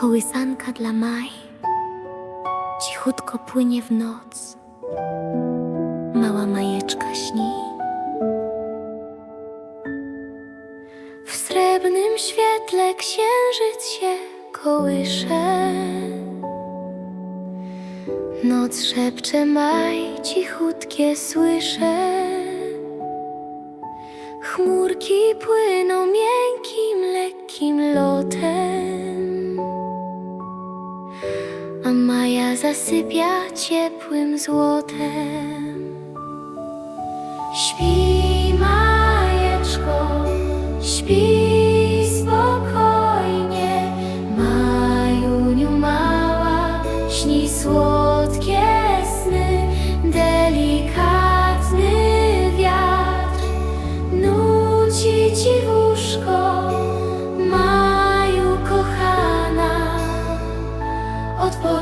Kołysanka dla Maj cichutko płynie w noc. Mała majeczka śni. W srebrnym świetle księżyc się kołysze. Noc szepcze maj, cichutkie słyszę. Chmurki płyną miękkim, lekkim lotem, a Maja zasypia ciepłym złotem. Śpi, Majeczko, śpi spokojnie, Majuniu mała, śni słodkie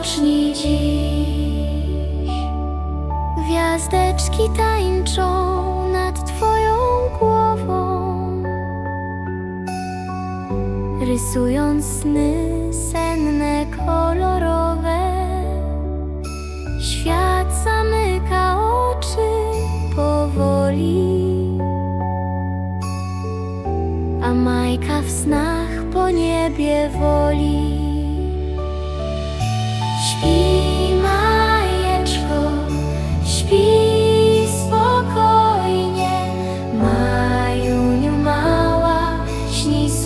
odpocznij dziś. Gwiazdeczki tańczą nad twoją głową, rysując sny senne, kolorowe. Świat zamyka oczy powoli, a Majka w snach po niebie woli.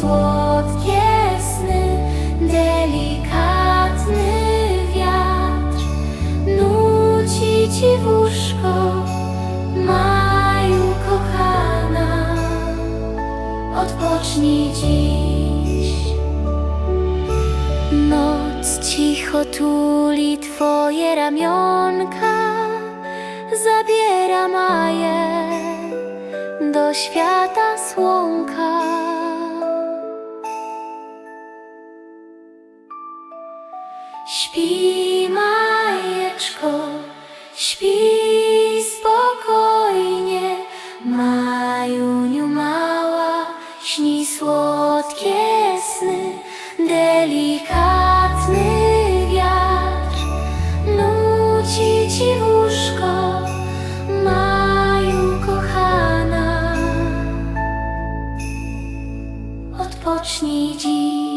Słodkie sny, delikatny wiatr nuci ci w łóżko, Maju kochana, odpocznij dziś. Noc cicho tuli twoje ramionka, zabiera Maję do świata słonka. Śpi, Majeczko, śpi spokojnie, Majuniu mała, śni słodkie sny, delikatny wiatr nuci ci w łóżko, Maju kochana, odpocznij dziś.